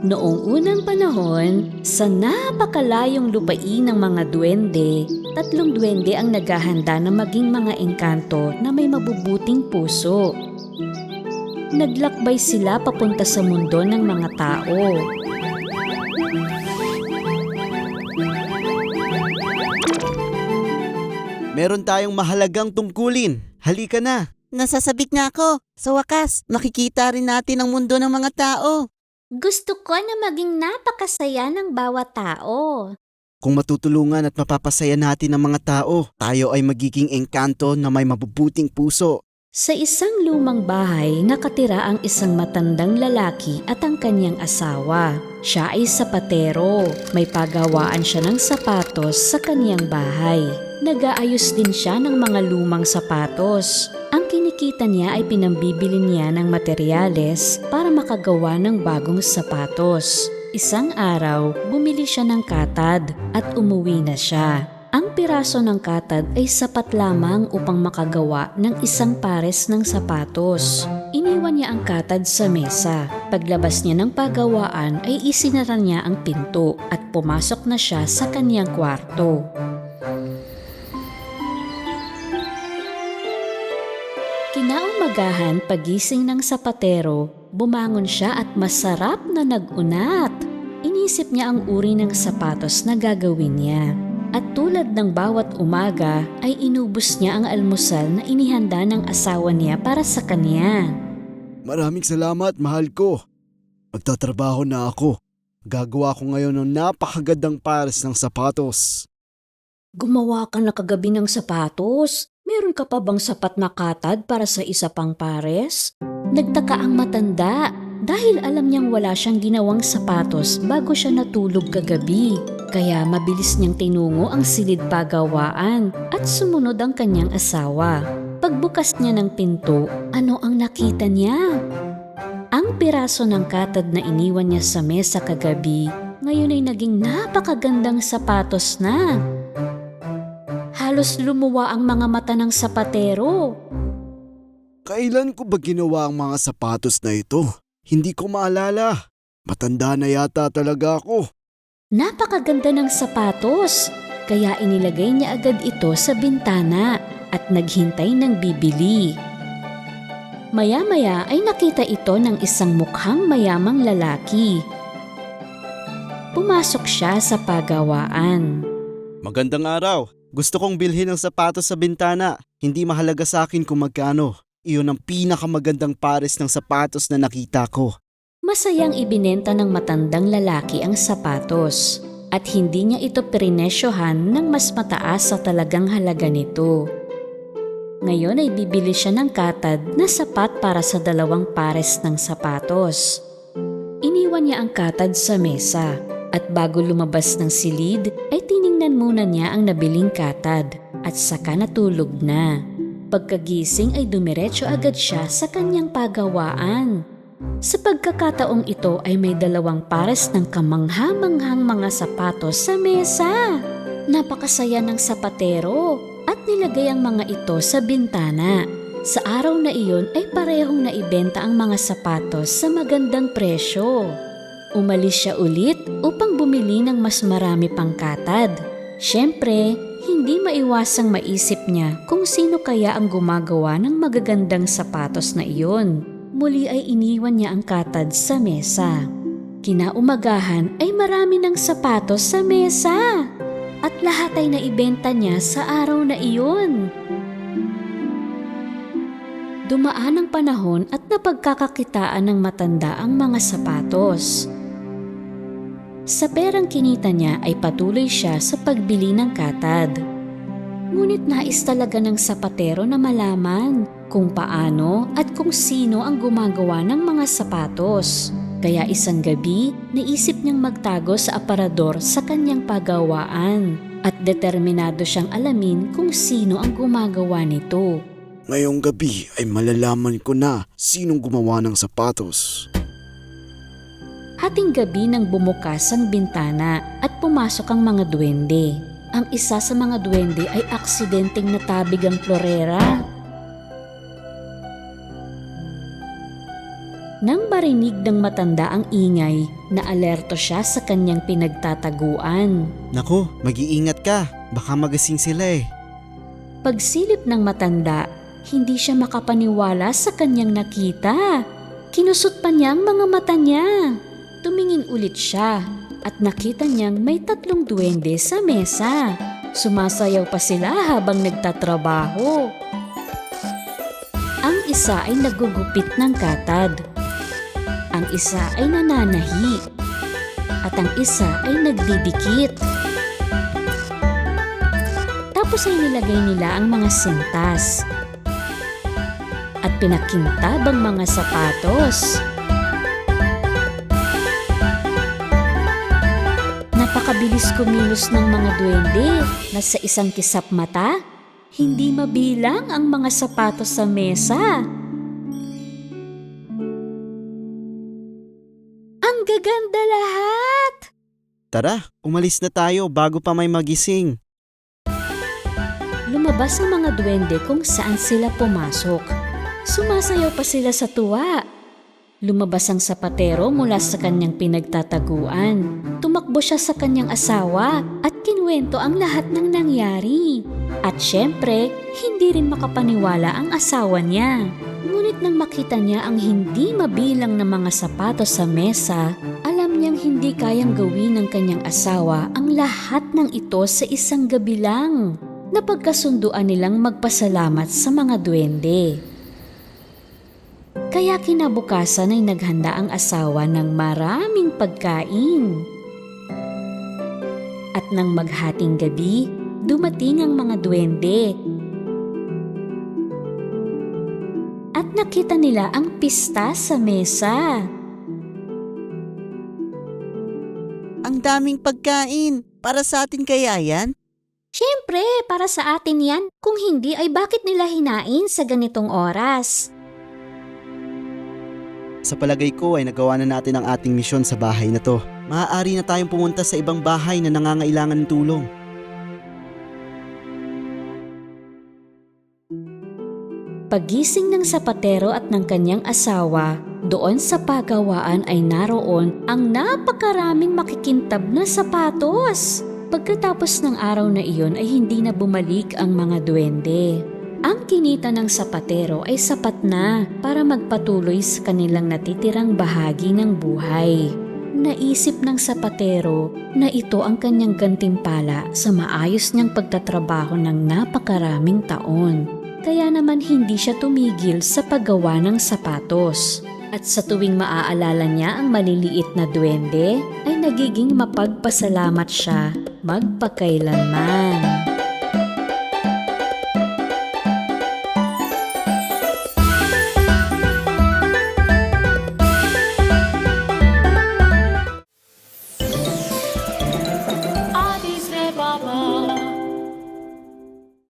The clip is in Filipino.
Noong unang panahon, sa napakalayong lupain ng mga duwende, tatlong duwende ang naghahanda na maging mga engkanto na may mabubuting puso. Naglakbay sila papunta sa mundo ng mga tao. Meron tayong mahalagang tungkulin. Halika na. Nasasabik na ako. Sa wakas, makikita rin natin ang mundo ng mga tao. Gusto ko na maging napakasaya ng bawat tao. Kung matutulungan at mapapasaya natin ang mga tao, tayo ay magiging engkanto na may mabubuting puso. Sa isang lumang bahay, nakatira ang isang matandang lalaki at ang kanyang asawa. Siya ay sapatero. May pagawaan siya ng sapatos sa kanyang bahay. Nagaayos din siya ng mga lumang sapatos. Ang kinikita niya ay pinambibili niya ng materyales para makagawa ng bagong sapatos. Isang araw, bumili siya ng katad at umuwi na siya. Ang piraso ng katad ay sapat lamang upang makagawa ng isang pares ng sapatos. Iniwan niya ang katad sa mesa. Paglabas niya ng pagawaan ay isinara niya ang pinto at pumasok na siya sa kanyang kwarto. Kinaumagahan pagising ng sapatero, bumangon siya at masarap na nagunat. Inisip niya ang uri ng sapatos na gagawin niya. At tulad ng bawat umaga ay inubos niya ang almusal na inihanda ng asawa niya para sa kanya. Maraming salamat, mahal ko. Magtatrabaho na ako. Gagawa ko ngayon ng napakagandang pares ng sapatos. Gumawa ka na kagabi ng sapatos. Meron ka pa bang sapat na katad para sa isa pang pares? Nagtaka ang matanda dahil alam niyang wala siyang ginawang sapatos bago siya natulog kagabi. Kaya mabilis niyang tinungo ang silid pagawaan at sumunod ang kanyang asawa. Pagbukas niya ng pinto, ano ang nakita niya? Ang piraso ng katad na iniwan niya sa mesa kagabi, ngayon ay naging napakagandang sapatos na. Halos lumuwa ang mga mata ng sapatero. Kailan ko ba ginawa ang mga sapatos na ito? Hindi ko maalala. Matanda na yata talaga ako. Napakaganda ng sapatos, kaya inilagay niya agad ito sa bintana at naghintay ng bibili. Maya-maya ay nakita ito ng isang mukhang mayamang lalaki. Pumasok siya sa pagawaan. Magandang araw. Gusto kong bilhin ng sapatos sa bintana. Hindi mahalaga sa akin kung magkano. Iyon ang pinakamagandang pares ng sapatos na nakita ko. Masayang ibinenta ng matandang lalaki ang sapatos at hindi niya ito prinesyohan ng mas mataas sa talagang halaga nito. Ngayon ay bibili siya ng katad na sapat para sa dalawang pares ng sapatos. Iniwan niya ang katad sa mesa at bago lumabas ng silid ay tiningnan muna niya ang nabiling katad at saka natulog na. Pagkagising ay dumiretso agad siya sa kanyang pagawaan. Sa pagkakataong ito ay may dalawang pares ng kamangha-manghang mga sapatos sa mesa. Napakasaya ng sapatero at nilagay ang mga ito sa bintana. Sa araw na iyon ay parehong naibenta ang mga sapatos sa magandang presyo. Umalis siya ulit upang bumili ng mas marami pang katad. Siyempre, hindi maiwasang maisip niya kung sino kaya ang gumagawa ng magagandang sapatos na iyon. Muli ay iniwan niya ang katad sa mesa. Kinaumagahan ay marami ng sapatos sa mesa. At lahat ay naibenta niya sa araw na iyon. Dumaan ang panahon at napagkakakitaan ng matanda ang mga sapatos. Sa perang kinita niya ay patuloy siya sa pagbili ng katad. Ngunit nais talaga ng sapatero na malaman kung paano at kung sino ang gumagawa ng mga sapatos. Kaya isang gabi, naisip niyang magtago sa aparador sa kanyang pagawaan at determinado siyang alamin kung sino ang gumagawa nito. Ngayong gabi ay malalaman ko na sinong gumawa ng sapatos. Hating gabi nang bumukas ang bintana at pumasok ang mga duwende. Ang isa sa mga duwende ay aksidenteng natabig ang florera. Nang marinig ng matanda ang ingay, na alerto siya sa kanyang pinagtataguan. Naku, mag-iingat ka. Baka magasing sila eh. Pagsilip ng matanda, hindi siya makapaniwala sa kanyang nakita. Kinusot pa niya ang mga mata niya. Tumingin ulit siya at nakita niyang may tatlong duwende sa mesa. Sumasayaw pa sila habang nagtatrabaho. Ang isa ay nagugupit ng katad. Ang isa ay nananahi. At ang isa ay nagdidikit. Tapos ay nilagay nila ang mga sintas at pinakintab ang mga sapatos. Napakabilis kumilos ng mga duwende na sa isang kisap mata, hindi mabilang ang mga sapatos sa mesa. Ang gaganda lahat! Tara, umalis na tayo bago pa may magising. Lumabas ang mga duwende kung saan sila pumasok. Sumasayaw pa sila sa tuwa. Lumabas ang sapatero mula sa kanyang pinagtataguan. Tumakbo siya sa kanyang asawa at kinuwento ang lahat ng nangyari. At syempre, hindi rin makapaniwala ang asawa niya. Ngunit nang makita niya ang hindi mabilang na mga sapatos sa mesa, alam niyang hindi kayang gawin ng kanyang asawa ang lahat ng ito sa isang gabi lang. Napagkasunduan nilang magpasalamat sa mga duwende. Kaya kinabukasan ay naghanda ang asawa ng maraming pagkain. At nang maghating gabi, dumating ang mga duwende. At nakita nila ang pista sa mesa. Ang daming pagkain. Para sa atin kaya yan? Siyempre, para sa atin yan. Kung hindi ay bakit nila hinain sa ganitong oras? Sa palagay ko ay nagawa na natin ang ating misyon sa bahay na to. Maaari na tayong pumunta sa ibang bahay na nangangailangan ng tulong. Pagising ng sapatero at ng kanyang asawa, doon sa pagawaan ay naroon ang napakaraming makikintab na sapatos. Pagkatapos ng araw na iyon ay hindi na bumalik ang mga duwende. Ang kinita ng sapatero ay sapat na para magpatuloy sa kanilang natitirang bahagi ng buhay. Naisip ng sapatero na ito ang kanyang gantimpala sa maayos niyang pagtatrabaho ng napakaraming taon. Kaya naman hindi siya tumigil sa paggawa ng sapatos. At sa tuwing maaalala niya ang maliliit na duwende, ay nagiging mapagpasalamat siya magpakailanman.